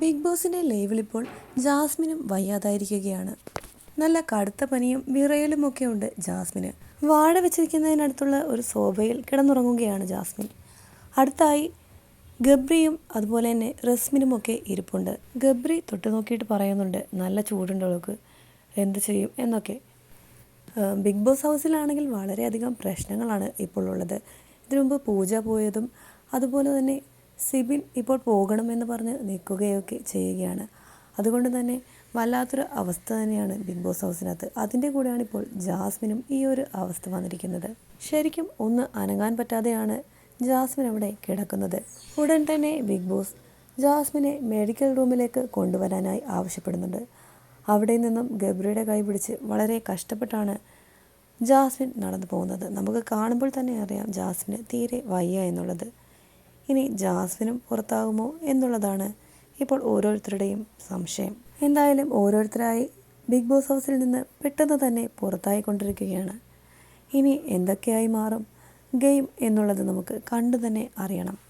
Big ബോസിന്റെ ലൈവിൽ ഇപ്പോൾ ജാസ്മിനും വയ്യാതായിരിക്കുകയാണ്. നല്ല കടുത്ത പനിയും വിറയലും ഒക്കെ ഉണ്ട് ജാസ്മിന്. വാഴ വെച്ചിരിക്കുന്നതിനടുത്തുള്ള ഒരു സോഫയിൽ കിടന്നുറങ്ങുകയാണ് ജാസ്മിൻ. അടുത്തായി ഗബ്രിയും അതുപോലെ തന്നെ റസ്മിനും ഒക്കെ ഇരിപ്പുണ്ട്. ഗബ്രി തൊട്ട് നോക്കിയിട്ട് പറയുന്നുണ്ട് നല്ല ചൂടുണ്ട് അവൾക്ക്. എന്ത് ചെയ്യും? എന്നൊക്കെ. ബിഗ് ബോസ് ഹൗസിലാണെങ്കിൽ വളരെയധികം പ്രശ്നങ്ങളാണ് ഇപ്പോൾ ഉള്ളത്. ഇതിനു മുമ്പ് പൂജ പോയതും അതുപോലെ തന്നെ സിബിൻ ഇപ്പോൾ പോകണമെന്ന് പറഞ്ഞ് നിൽക്കുകയൊക്കെ ചെയ്യുകയാണ്. അതുകൊണ്ട് തന്നെ വല്ലാത്തൊരു അവസ്ഥ തന്നെയാണ് ബിഗ് ബോസ് ഹൗസിനകത്ത്. അതിന്റെ കൂടെയാണ് ഇപ്പോൾ ജാസ്മിനും ഈ ഒരു അവസ്ഥ വന്നിരിക്കുന്നത്. ശരിക്കും ഒന്ന് അനങ്ങാൻ പറ്റാതെയാണ് ജാസ്മിൻ അവിടെ കിടക്കുന്നത്. ഉടൻ തന്നെ ബിഗ് ബോസ് ജാസ്മിനെ മെഡിക്കൽ റൂമിലേക്ക് കൊണ്ടുവരാനായി ആവശ്യപ്പെടുന്നുണ്ട്. അവിടെ നിന്നും ഗബ്രിയുടെ കൈ പിടിച്ച് വളരെ കഷ്ടപ്പെട്ടാണ് ജാസ്മിൻ നടന്നു പോകുന്നത്. നമുക്ക് കാണുമ്പോൾ തന്നെ അറിയാം ജാസ്മിന് തീരെ വയ്യ എന്നുള്ളത്. ഇനി ജാസ്മിനും പുറത്താകുമോ എന്നുള്ളതാണ് ഇപ്പോൾ ഓരോരുത്തരുടെയും സംശയം. എന്തായാലും ഓരോരുത്തരായി ബിഗ് ബോസ് ഹൗസിൽ നിന്ന് പെട്ടെന്ന് തന്നെ പുറത്തായിക്കൊണ്ടിരിക്കുകയാണ്. ഇനി എന്തൊക്കെയായി മാറും? ഗെയിം എന്നുള്ളത് നമുക്ക് കണ്ടു തന്നെ അറിയണം.